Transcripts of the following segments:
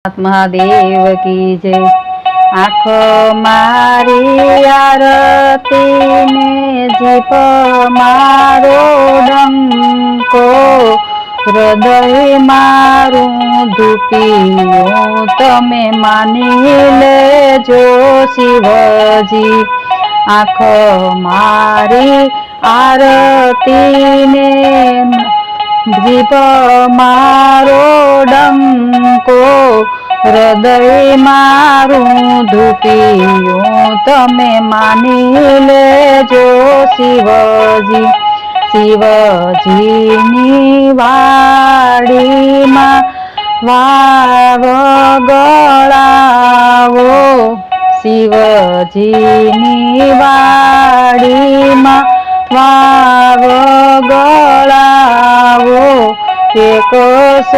નાથ મહાદેવ કી જય આંખો મારી આરતી ને જીપ મારો ડંકો હૃદય મારું ધૂપિયું તમે માની લેજો શિવજી આંખો મારી આરતી ને જીપ મારો ડંકો હૃદય મારું ધૂપિયું. તમે માની લેજો શિવજી, શિવજીની વાડીમાં વાવ ગળાવો. શિવજીની વાડીમાં વાવ ગળાવો એક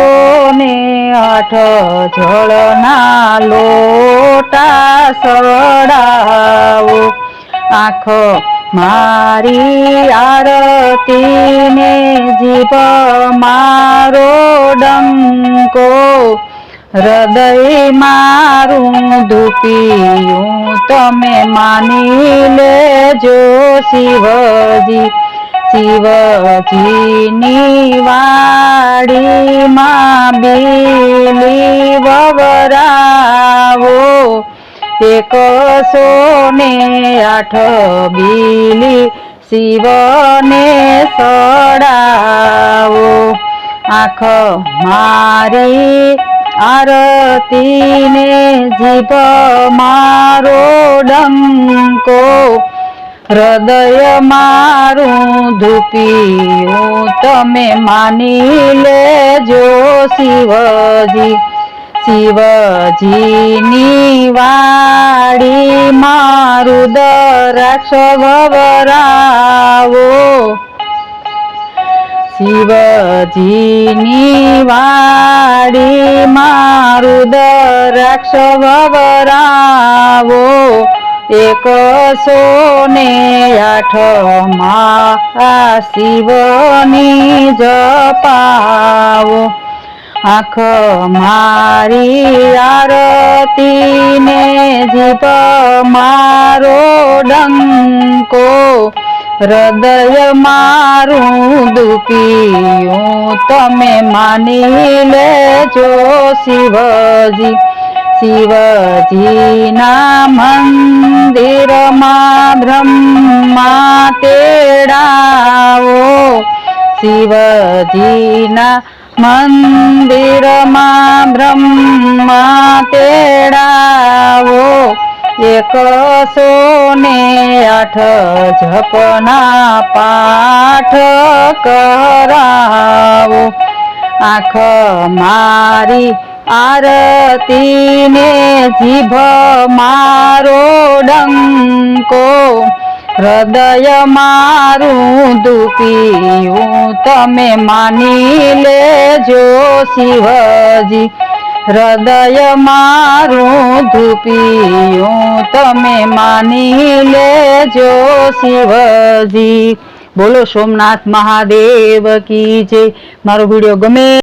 ને આઠ જળના લોટા સડાવો. આંખો મારી આરતીને જીભ મારો ડંકો. હૃદય મારું ધૂપિયું તમે માની લેજો શિવજી. શિવજીની વાડીમાં બીલી વવરાવો એક સોને આઠ બીલી શિવને સડાવો. આંખ મારી આરતીને જીભ મારો ડંકો. હૃદય મારું ધૂપિયું તમે માની લેજો શિવજી. શિવજીની વાડી મારું દરાક્ષ વવરાવો. શિવજીની વાડી મારું દરાક્ષ વવરાવો. એક સોને આઠ મા શિવની જપાવો. આંખ મારી આરતીને જીભ મારો ડંકો. હૃદય મારું દુપિયું તમે માની લેજો શિવજી. શિવજીના મંદિરમાં બ્રહ્મા તેડાવો. શિવજીના મંદિરમાં બ્રહ્મા તેડાવો. એકસો ને આઠ જપના પાઠ કરાવો. આંખ મારી આરતીને જીભ મારો ડંકો, હૃદય મારું દુપિયું તમે માની લેજો શિવજી. હૃદય મારું ધૂપિયું તમે માની લેજો શિવજી. બોલો સોમનાથ મહાદેવ કી જય. મારો વીડિયો ગમે